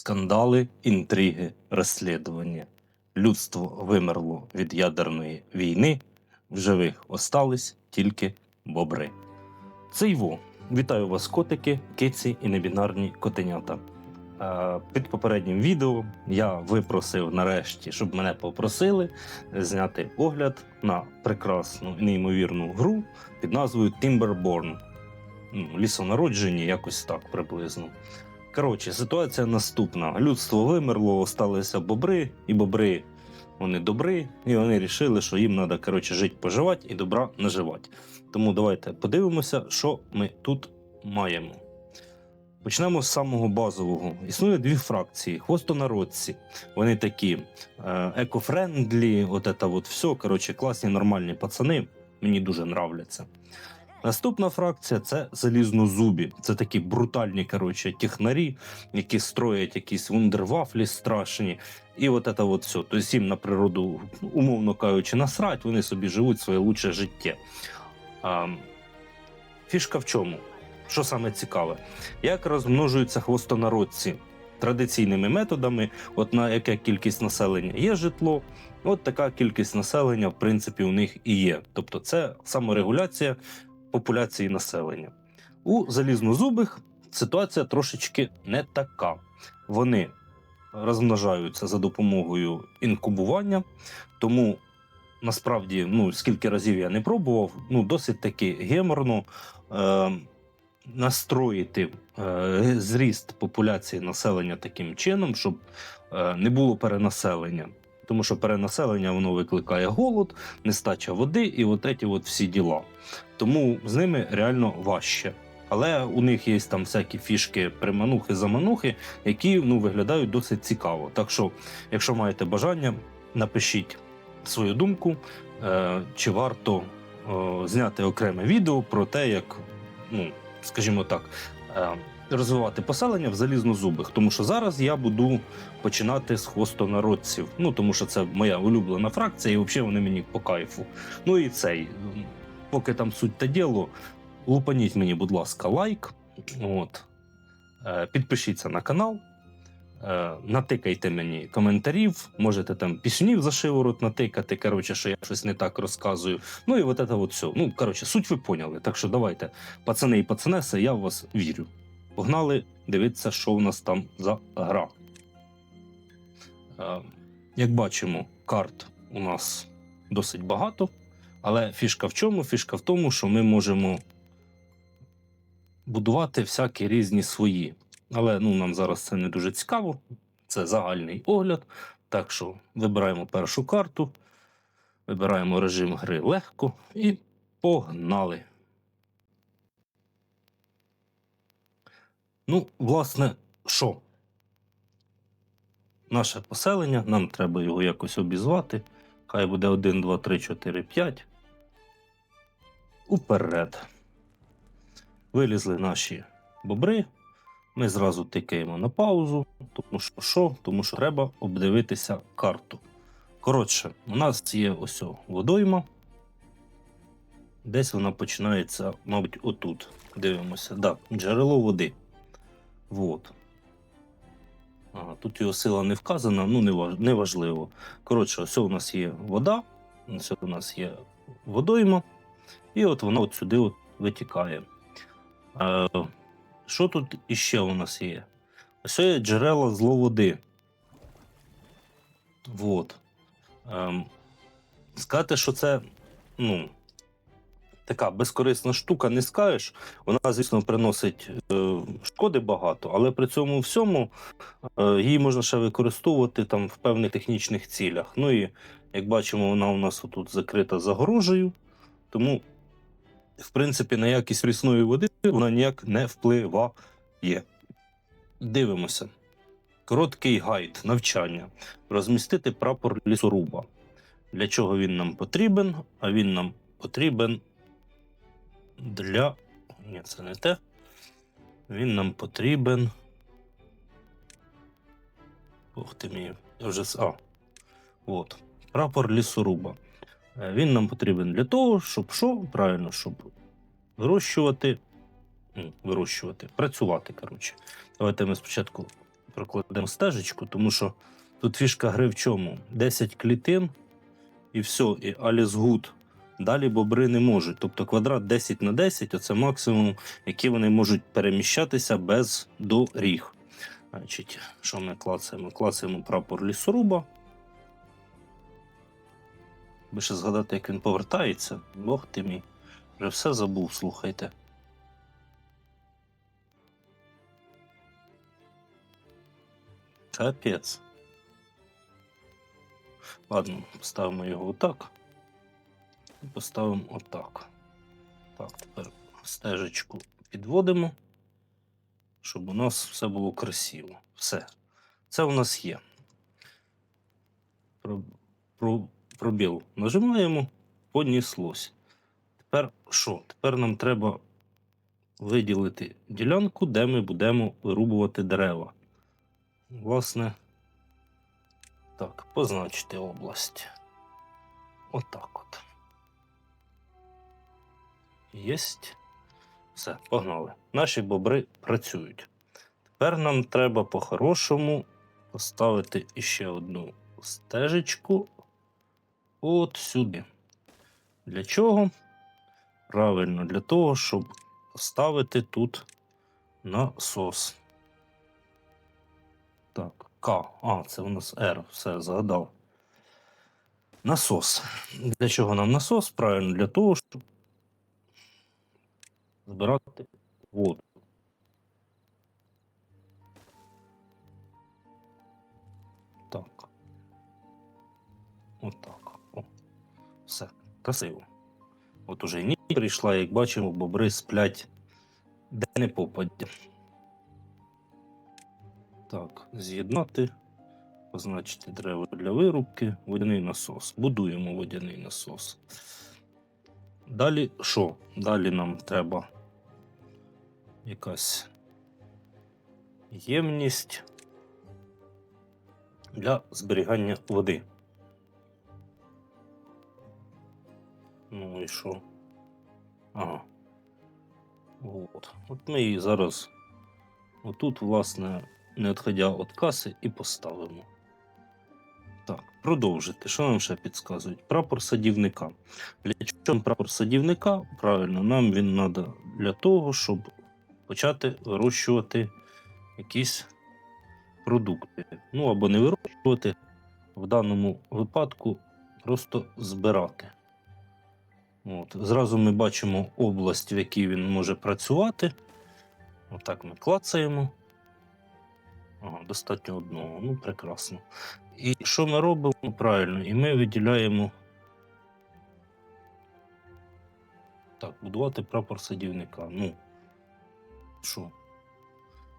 Скандали, інтриги, розслідування. Людство вимерло від ядерної війни. В живих остались тільки бобри. Це Іво. Вітаю вас, котики, киці і небінарні котенята. Під попереднім відео я випросив нарешті, щоб мене попросили зняти огляд на прекрасну і неймовірну гру під назвою Timberborn. Ну, лісонароджені, якось так приблизно. Коротше, ситуація наступна: людство вимерло, осталися бобри, і бобри вони добри, і вони вирішили, що їм треба коротше, жити, поживати і добра наживати. Тому давайте подивимося, що ми тут маємо. Почнемо з самого базового. Існує дві фракції: хвостонародці. Вони такі е, екофрендлі, от це от все. Коротше, класні, нормальні пацани. Мені дуже нравляться. Наступна фракція це залізнозубі. Це такі брутальні коротше, технарі, які строять якісь вундервафлі страшні. І от це от все. Тобто їм на природу, умовно кажучи, насрать, вони собі живуть своє лучше життя. А, фішка в чому? Що саме цікаве? Як розмножуються хвостонародці? Традиційними методами, от на яка кількість населення є житло, от така кількість населення, в принципі, у них і є. Тобто це саморегуляція популяції населення. У залізнозубих ситуація трошечки не така. Вони розмножаються за допомогою інкубування, тому насправді, ну скільки разів я не пробував, ну досить таки геморно е, настроїти е, зріст популяції населення таким чином, щоб е, не було перенаселення. Тому що перенаселення воно викликає голод, нестача води і от ці от всі діла. Тому з ними реально важче. Але у них є там всякі фішки, приманухи, заманухи, які ну, виглядають досить цікаво. Так що, якщо маєте бажання, напишіть свою думку, е, чи варто е, зняти окреме відео про те, як, ну, скажімо так, е, розвивати поселення в залізнозубих. Тому що зараз я буду починати з хвостонародців. Ну тому що це моя улюблена фракція, і взагалі вони мені по кайфу. Ну і цей, поки там суть та діло, лупаніть мені, будь ласка, лайк. От. Е, Підпишіться на канал. Е, Натикайте мені коментарів, можете там піснів за шиворот натикати, коротше, що я щось не так розказую. Ну і от це от все. Ну, коротше, суть ви поняли. Так що давайте, пацани і пацанеси, я в вас вірю. Погнали дивитися, що у нас там за гра. Е, Як бачимо, карт у нас досить багато. Але фішка в чому? Фішка в тому, що ми можемо будувати всякі різні свої. Але ну, нам зараз це не дуже цікаво. Це загальний огляд. Так що вибираємо першу карту, вибираємо режим гри легко і погнали. Ну, власне, що? Наше поселення, нам треба його якось обізвати. Хай буде 1, 2, 3, 4, 5. Уперед. Вилізли наші бобри. Ми зразу тикаємо на паузу, тому що що? Тому що треба обдивитися карту. Коротше, у нас є ось водойма. Десь вона починається, мабуть, отут. Дивимося. Так, джерело води. Вот. Ага, тут його сила не вказана, ну не важливо. Коротше, ось у нас є вода, ось у нас є водойма, і от вона от сюди от витікає. Е, що тут іще у нас є? Ось є джерела зловоди. Вот. Ем, сказати, що це ну, така безкорисна штука, не скажеш. Вона, звісно, приносить е, шкоди багато, але при цьому всьому е, її можна ще використовувати там в певних технічних цілях. Ну і як бачимо, вона у нас тут закрита загорожею, тому, в принципі, на якість рісної води вона ніяк не впливає. Дивимося. Короткий гайд навчання. Розмістити прапор лісоруба. Для чого він нам потрібен? А він нам потрібен для. Ні, це не те. Він нам потрібен. Ух ти мій. Я вже. А. От. Прапор лісоруба. Е, Він нам потрібен для того, щоб що? Правильно, щоб вирощувати. Вирощувати, працювати, коротше. Давайте ми спочатку прокладемо стежечку, тому що тут фішка гри в чому? 10 клітин і все, і Аліс Гуд. Далі бобри не можуть. Тобто квадрат 10 на 10 це максимум, який вони можуть переміщатися без доріг. Значить, що ми клацаємо? Клацаємо прапор лісоруба. Би ще згадати, як він повертається. Бог ти мій. Вже все забув, слухайте. Капець. Ладно, поставимо його отак. І поставимо отак. Так, тепер стежечку підводимо, щоб у нас все було красиво. Все. Це у нас є. Про, про, пробіл нажимаємо, понеслось. Тепер що? Тепер нам треба виділити ділянку, де ми будемо вирубувати дерева. Власне, так, позначити область. Отак от. Єсть. Все, погнали. Наші бобри працюють. Тепер нам треба по-хорошому поставити іще одну стежечку от сюди. Для чого? Правильно, для того, щоб поставити тут насос. Так, К. А, це у нас R, все, згадав. Насос. Для чого нам насос? Правильно, для того, щоб збирати воду. Так. Отак. Все. Красиво. От уже ніч прийшла, як бачимо, бобри сплять де не попадя. Так, з'єднати, позначити дерева для вирубки, водяний насос. Будуємо водяний насос. Далі що? Далі нам треба якась ємність для зберігання води. Ну? Ага. От. От ми її зараз отут, власне, не відходя від каси, і поставимо. Так, продовжити. Що нам ще підказують? Прапор садівника. Для чого прапор садівника? Правильно, нам він треба для того, щоб почати вирощувати якісь продукти. Ну або не вирощувати, в даному випадку просто збирати. От. Зразу ми бачимо область, в якій він може працювати. Отак ми клацаємо. Ага, достатньо одного. Ну, прекрасно. І що ми робимо правильно? І ми виділяємо. Так, будувати прапор садівника. Ну, що?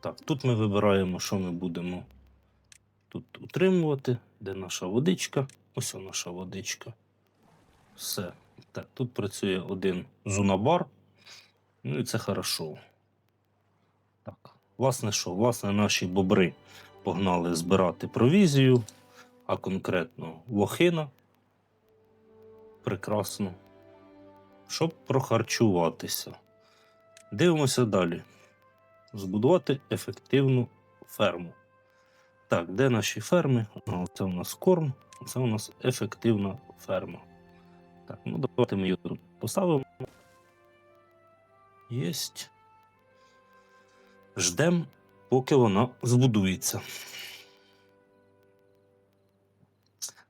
Так, тут ми вибираємо, що ми будемо тут утримувати, де наша водичка. Ось наша водичка. Все. Так, тут працює один зунабар. Ну і це хорошо. Так, власне що? Власне, наші бобри погнали збирати провізію, а конкретно лохина. Прекрасно. Щоб прохарчуватися. Дивимося далі. Збудувати ефективну ферму. Так, де наші ферми? Це у нас корм, це у нас ефективна ферма. Так, ну давайте ми її тут поставимо. Єсть. Ждем, поки вона збудується.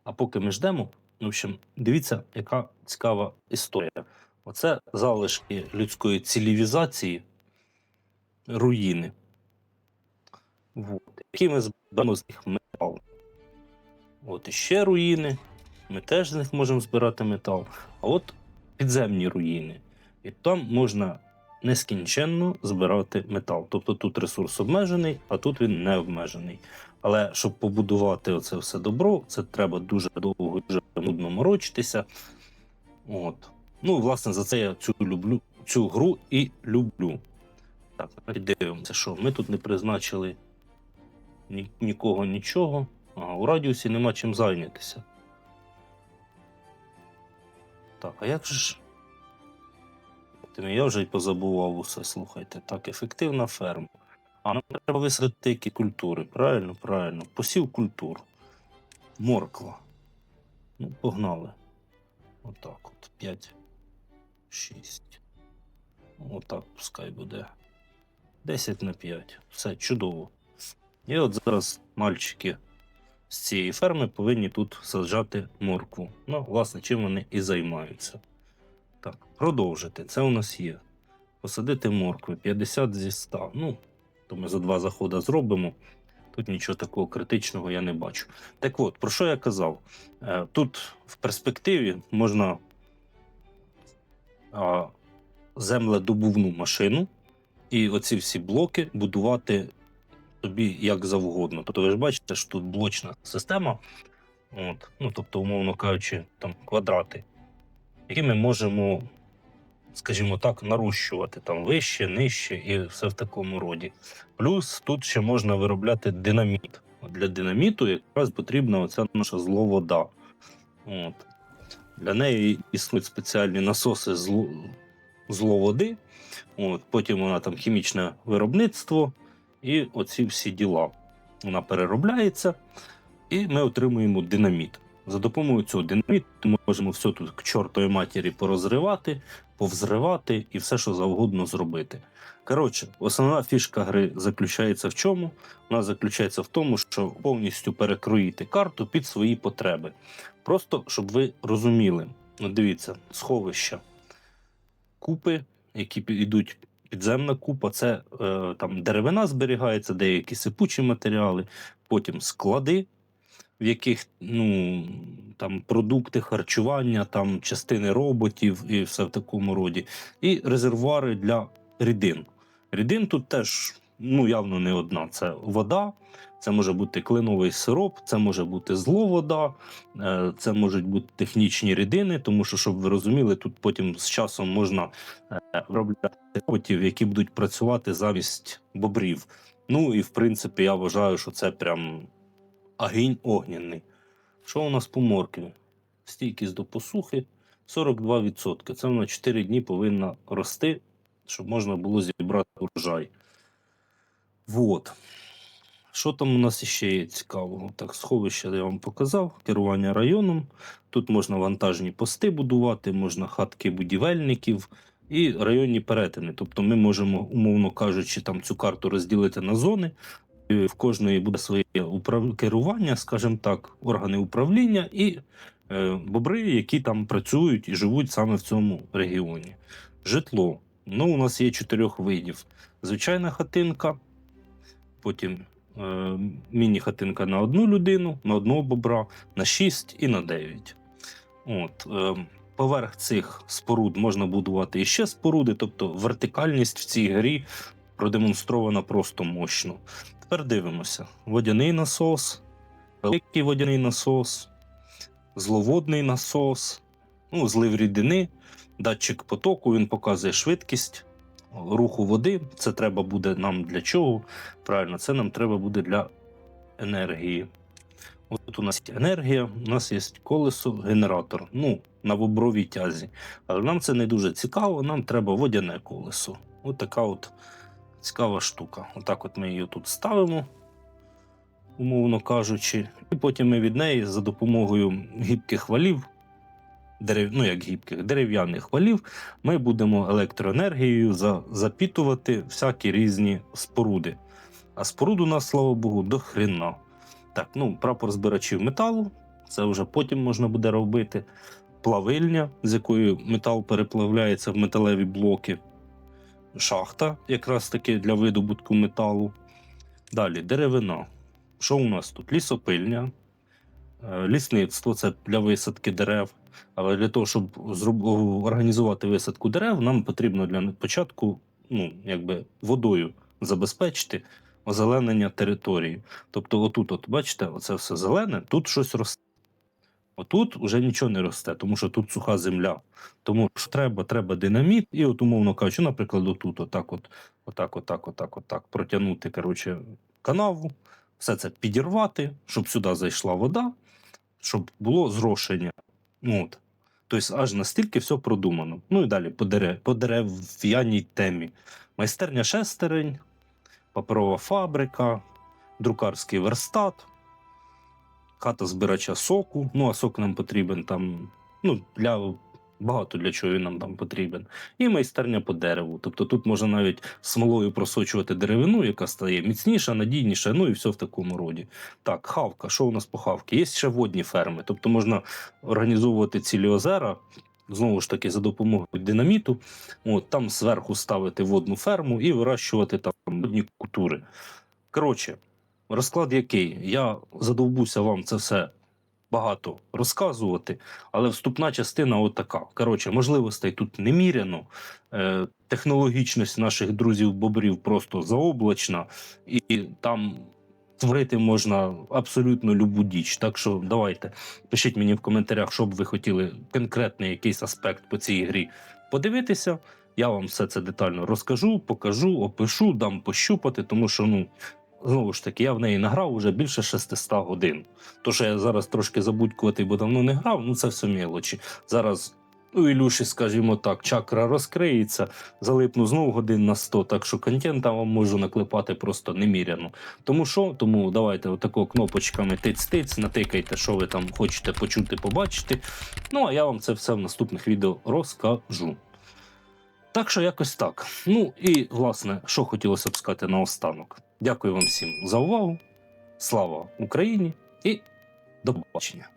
А поки ми ждемо, в общем, дивіться, яка цікава історія. Оце залишки людської цивілізації, руїни. Вот. Які ми зберемо з них метал. От іще руїни. Ми теж з них можемо збирати метал. А от підземні руїни. І там можна нескінченно збирати метал. Тобто тут ресурс обмежений, а тут він не обмежений. Але щоб побудувати оце все добро, це треба дуже довго, дуже нудно морочитися. От. Ну, власне, за це я цю люблю, цю гру і люблю. Так, дивимося, що ми тут не призначили ні, нікого нічого. Ага, у радіусі нема чим зайнятися. Так, а як ж. Я вже й позабував усе, слухайте. Так, ефективна ферма. А нам треба висадити які культури. Правильно, правильно. Посів культур. Морква. Ну, погнали. Отак от. 5, 6. Отак пускай буде. 10 на 5. Все чудово. І от зараз мальчики з цієї ферми повинні тут саджати моркву. Ну, власне, чим вони і займаються. Так, продовжити. Це у нас є. Посадити моркви 50 зі 100. Ну, то ми за два заходи зробимо. Тут нічого такого критичного я не бачу. Так от, про що я казав? Е, Тут в перспективі можна земледобувну машину і оці всі блоки будувати тобі як завгодно. Тобто ви ж бачите, що тут блочна система, от, ну, тобто, умовно кажучи, там квадрати, які ми можемо, скажімо так, нарощувати там вище, нижче і все в такому роді. Плюс тут ще можна виробляти динаміт. Для динаміту якраз потрібна оця наша зловода. От. Для неї існують спеціальні насоси зло, зловоди. От. Потім вона там хімічне виробництво і оці всі діла. Вона переробляється, і ми отримуємо динаміт. За допомогою цього динаміту ми можемо все тут к чортовій матері порозривати, повзривати і все, що завгодно зробити. Коротше, основна фішка гри заключається в чому? Вона заключається в тому, що повністю перекроїти карту під свої потреби. Просто щоб ви розуміли, ну дивіться, сховища, купи, які йдуть. Підземна купа це е, там деревина зберігається, деякі сипучі матеріали, потім склади, в яких ну, там продукти харчування, там частини роботів і все в такому роді, і резервуари для рідин. Рідин тут теж ну, явно не одна. Це вода, це може бути клиновий сироп, це може бути зловода, е, це можуть бути технічні рідини, тому що, щоб ви розуміли, тут потім з часом можна е, виробляти роботів, які будуть працювати замість бобрів. Ну і в принципі, я вважаю, що це прям агінь огняний. Що у нас по моркві? Стійкість до посухи 42%. Це вона 4 дні повинна рости, щоб можна було зібрати урожай. Вот. Що там у нас ще є цікавого? Так, сховище я вам показав, керування районом. Тут можна вантажні пости будувати, можна хатки будівельників і районні перетини. Тобто ми можемо, умовно кажучи, там цю карту розділити на зони. В кожної буде своє управ... керування, скажімо так, органи управління і е, бобри, які там працюють і живуть саме в цьому регіоні. Житло. Ну, у нас є чотирьох видів: звичайна хатинка, потім е, міні-хатинка на одну людину, на одного бобра, на 6 і на 9. От, е, поверх цих споруд можна будувати іще споруди, тобто вертикальність в цій грі продемонстрована просто мощно. Тепер дивимося: водяний насос, великий водяний насос, зловодний насос, ну, злив рідини, датчик потоку, він показує швидкість руху води. Це треба буде нам для чого? Правильно, це нам треба буде для енергії. От у нас є енергія, у нас є колесо, генератор. Ну, на бобровій тязі. Але нам це не дуже цікаво, нам треба водяне колесо. От така от цікава штука. Отак от ми її тут ставимо, умовно кажучи, і потім ми від неї за допомогою гібких валів, дерев... ну як гібких, дерев'яних валів, ми будемо електроенергією за... запітувати всякі різні споруди. А споруд у нас, слава Богу, до хрена. Так, ну, прапор збирачів металу, це вже потім можна буде робити. Плавильня, з якою метал переплавляється в металеві блоки. Шахта, якраз таки для видобутку металу. Далі деревина. Що у нас тут? Лісопильня, лісництво це для висадки дерев. Але для того, щоб організувати висадку дерев, нам потрібно для початку ну, якби водою забезпечити озеленення території. Тобто, отут, от, бачите, оце все зелене, тут щось росте. Отут вже нічого не росте, тому що тут суха земля. Тому що треба, треба динаміт, і от умовно кажучи, наприклад, отут, отак, от, отак, отак, отак, отак, протягнути коротше, канаву, все це підірвати, щоб сюди зайшла вода, щоб було зрошення. От. Тобто аж настільки все продумано. Ну і далі по, дерев, по дерев'яній темі. Майстерня шестерень, паперова фабрика, друкарський верстат, хата збирача соку. Ну, а сок нам потрібен там, ну, для багато для чого він нам там потрібен. І майстерня по дереву. Тобто тут можна навіть смолою просочувати деревину, яка стає міцніша, надійніша, ну і все в такому роді. Так, хавка. Що у нас по хавки? Є ще водні ферми. Тобто можна організовувати цілі озера. Знову ж таки, за допомогою динаміту, от там зверху ставити водну ферму і вирощувати там водні культури. Коротше, розклад який? Я задовбуся вам це все багато розказувати, але вступна частина отака. Коротше, можливостей тут неміряно. Е, технологічність наших друзів-бобрів просто заоблачна, і, там створити можна абсолютно любу діч. Так що давайте пишіть мені в коментарях, що б ви хотіли конкретний якийсь аспект по цій грі подивитися. Я вам все це детально розкажу, покажу, опишу, дам пощупати, тому що ну. Знову ж таки, я в неї награв уже більше 600 годин. То, що я зараз трошки забудькуватий, бо давно не грав, ну це все мелочі. Зараз у Ілюші, скажімо так, чакра розкриється, залипну знову годин на 100, так що контента вам можу наклепати просто неміряно. Тому що, тому давайте отако кнопочками тиць-тиць, натикайте, що ви там хочете почути, побачити. Ну а я вам це все в наступних відео розкажу. Так що якось так. Ну і власне, що хотілося б сказати наостанок. Дякую вам всім за увагу. Слава Україні і до побачення!